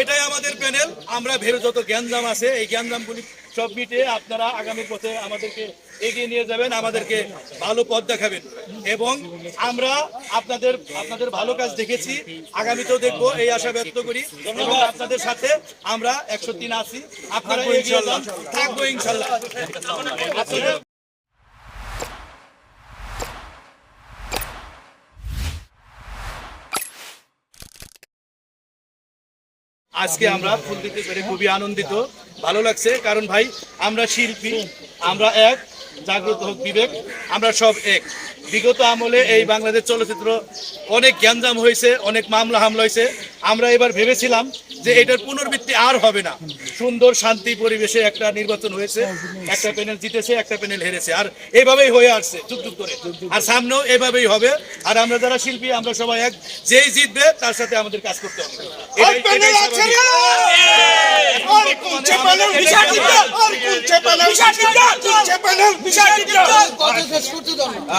এটাই আমাদের প্যানেল। আমরা ভেবে যত জ্ঞানজাম আছে, এই জ্ঞানজামগুলি সব মিটিয়ে আপনারা আগামী পথে আমাদেরকে এগিয়ে নিয়ে যাবেন, আমাদেরকে ভালো পথ দেখাবেন। এবং আমরা আপনাদের আপনাদের ভালো কাজ দেখেছি, আগামীতেও দেখব, এই আশা ব্যক্ত করি। এবং আপনাদের সাথে আমরা একশো তিন আছি। আপনারা থাকব ইনশাল্লাহ। আজকে আমরা ফুল দিতে পেরে খুবই আনন্দিত। ভালো লাগছে, কারণ ভাই, আমরা শিল্পী, আমরা এক। জাগ্রত হোক বিবেক আমরা সব এক। বিগত আমলে এই বাংলাদেশ চলচ্চিত্র অনেক জ্ঞানজাম হয়েছে অনেক মামলা হামলা হয়েছে। আমরা এবার ভেবেছিলাম যে এটার পুনরাবৃত্তি আর হবে না। সুন্দর শান্তি পরিবেশে একটা নির্বাচন হয়েছে একটা প্যানেল জিতেছে একটা প্যানেল হেরেছে। আর এভাবেই হয়ে আসছে যুগ যুগ করে আর সামনেও এভাবেই হবে। আর আমরা যারা শিল্পী আমরা সবাই এক। যেই জিতবে তার সাথে আমাদের কাজ করতে হবে। এটাই-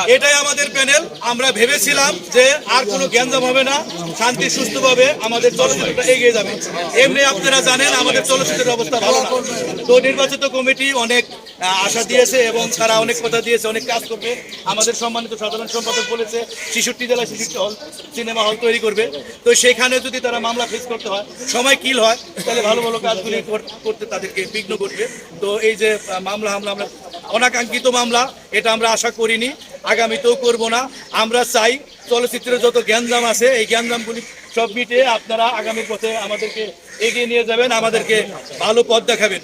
এটাই আমাদের প্যানেল। আমরা ভেবেছিলাম যে আর কোনো জ্ঞানজাম হবে না, শান্তি সুস্থভাবে আমাদের চলচ্চিত্রটা এগিয়ে যাবে। এমনি আপনারা জানেন আমাদের চলচ্চিত্রের অবস্থা ভালো না। তো নির্বাচিত কমিটি অনেক আশা দিয়েছে এবং তারা অনেক কথা দিয়েছে, অনেক কাজ করবে। আমাদের সম্মানিত সাধারণ সম্পাদক বলেছে শিশুটি জেলা শিশুটি হল, সিনেমা হল তৈরি করবে। তো সেখানে যদি তারা মামলা ফেস করতে হয়, সময় কিল হয়, তাহলে ভালো ভালো কাজগুলি কর- করতে তাদেরকে বিঘ্ন করবে তো এই যে মামলা, হামলা, আমরা অনাকাঙ্ক্ষিত মামলা, এটা আমরা আশা করিনি, আগামীতেও করব না। আমরা চাই চলচ্চিত্রের যত জ্ঞানজাম আছে, এই জ্ঞানজামগুলি সব মিটিয়ে আপনারা আগামী পথে আমাদেরকে এগিয়ে নিয়ে যাবেন আমাদেরকে ভালো পথ দেখাবেন।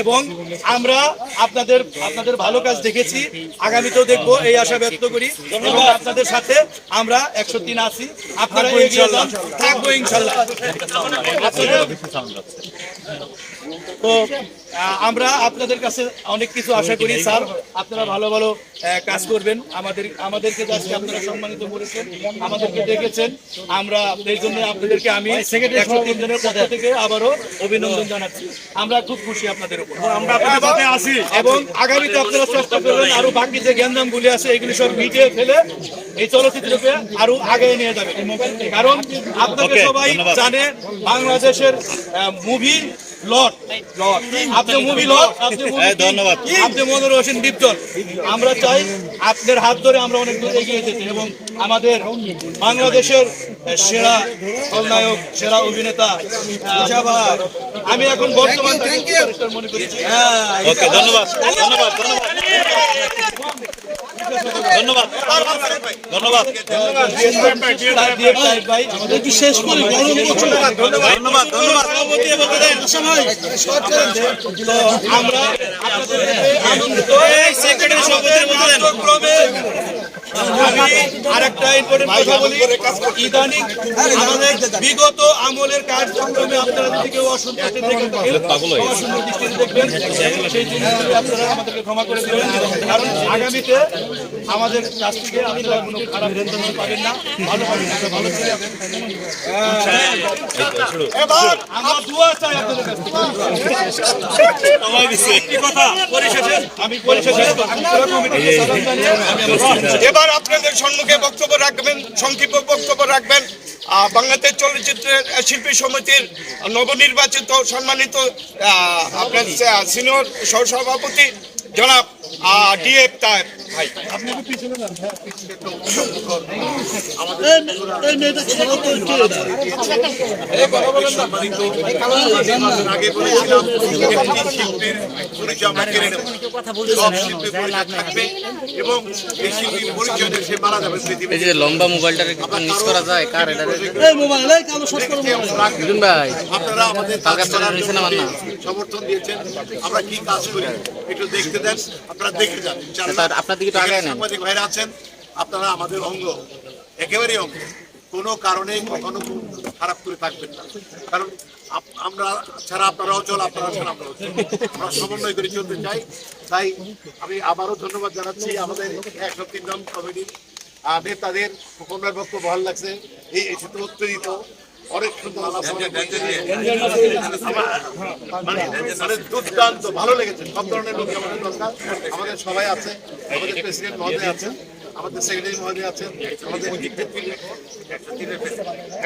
এবং আমরা আপনাদের আপনাদের ভালো কাজ দেখেছি আগামীতেও দেখব এই আশা ব্যক্ত করি। এবং আপনাদের সাথে আমরা একশো তিন আছি। আপনারা এগিয়ে যান। থাকব ইনশাল্লাহ। তো আমরা আপনাদের কাছে অনেক কিছু আশা করি স্যার। আপনারা ভালো ভালো কাজ করবেন। আমাদের আমাদেরকে আজকে আপনারা সম্মানিত করেছেন আমাদেরকে দেখেছেন। আমরা এই জন্য আপনাদেরকে আমি পক্ষ থেকে আবারও অভিনন্দন জানাচ্ছি। আমরা খুব খুশি আপনাদের উপর। আমরা আপনাদের সাথে আছি এবং আগামীতে আপনারা চেষ্টা করবেন আরও বাকি যে জ্ঞানদাম গুলি আছে এগুলি সব মিটিয়ে ফেলে এই চলচ্চিত্রকে আরও আগে নিয়ে যাবে। কারণ আপনাকে সবাই জানে বাংলাদেশের মুভি লট লট আপনি মুভি লট আপনি ধন্যবাদ। আপনি মনোর হোসেন দীপজন আমরা চাই আপনার হাত ধরে আমরা অনেক দূর এগিয়ে যেতে এবং আমাদের বাংলাদেশের সেরা খলনায়ক সেরা অভিনেতা আমি এখন বর্তমান মনে করি। ওকে ধন্যবাদ ধন্যবাদ ধন্যবাদ। ধন্যবাদ। শেষ করি ধন্যবাদ ধন্যবাদ। আমরা আপনাদের কাছে আনন্দিত সেক্রেটারি সভাপতির মধ্যে দেন। ক্রমে ইম্পর্টেন্ট কথা বলি। ইদানিং আমাদের বিগত আমলের কার্যক্রমে আপনারা যদি কেউ অসন্তুষ্টি দৃষ্টিতে দেখবেন সেই জিনিসগুলি আপনারা আমাদেরকে ক্ষমা করে দেবেন। কারণ আগামীতে আমাদের কাছ থেকে আপনারা কোনো খারাপ রেন্দ্র পাবেন না। ভালো পাবেন ভালো এবার আমরা দুয়া চাই আপনাদের কাছ থেকে। কথা? পরিশেষে আমি পরিশেষে এবার আপনাদের সম্মুখে বক্তব্য রাখবেন, সংক্ষিপ্ত বক্তব্য রাখবেন। বাংলাদেশ চলচ্চিত্রের শিল্পী সমিতির নবনির্বাচিত সম্মানিত আপনার সিনিয়র সহসভাপতি জনাব ডিএফ তায়েব এবং এই শিল্পীর পরিচয় সে মারা যাবে এই যে লম্বা মোবাইলটার একটু মিস করা যায় কার এটা ভাই আপনারা আমাদের সমর্থন দিয়েছেন আমরা কি কাজ করি? একটু দেখতে দেন আপনারা দেখে যান। আপনার দিকে। সাংবাদিক ভাইরা আছেন আপনারা আমাদের অঙ্গ একেবারেই অঙ্গ। কোনো কারণে কখনো খারাপ করে থাকবেন না। কারণ আমরা ছাড়া আপনারা অচল আপনারা ছাড়া আমরা অচল আমরা সমন্বয় করে চলতে চাই। তাই আমি আবারও ধন্যবাদ জানাচ্ছি আমাদের একশো তিন জন কমিটির নেতাদের। ওনার বক্তব্য ভালো লাগছে। এই তো উত্তেজিত মধ্যে দিয়ে। আমার- মানে মানে দুর্দান্ত ভালো লেগেছে। সব ধরনের লোক আমাদের দরকার। আমাদের সবাই আছে। আমাদের প্রেসিডেন্ট মহোদয় আছেন। আমাদের সেক্রেটারি মহোদয় আছেন আমাদের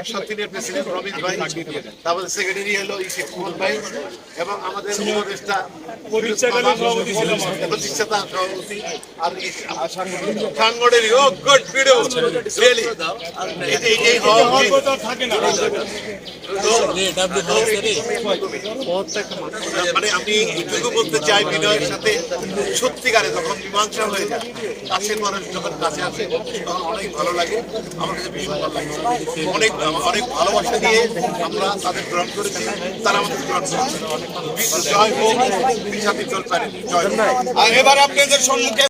একশো তিনের প্রেসিডেন্ট রবিন ভাই তারপরে সেক্রেটারি হলো ইসিফ মোহন ভাই এবং আমাদের উপদেষ্টা প্রতিষ্ঠাতা সভাপতি আর সাংগঠনিক ও গুড ভিডিও রিয়েলি এটাই এটাই হওয়া মানে আমি এটুকু বলতে চাই বিনয়ের সাথে সত্যিকারে যখন মীমাংসা হয়ে যায় কাছের মানুষ যখন কাছে আসে অনেক ভালো লাগে। আমার কাছে ভীষণ ভালো লাগে। অনেক অনেক ভালোবাসা দিয়ে আমরা তাদের গ্রহণ করেছি। তারা আমাদের গ্রহণ করেছে। জয় হোক জয় হোক। এবার আপনাদের সম্মুখে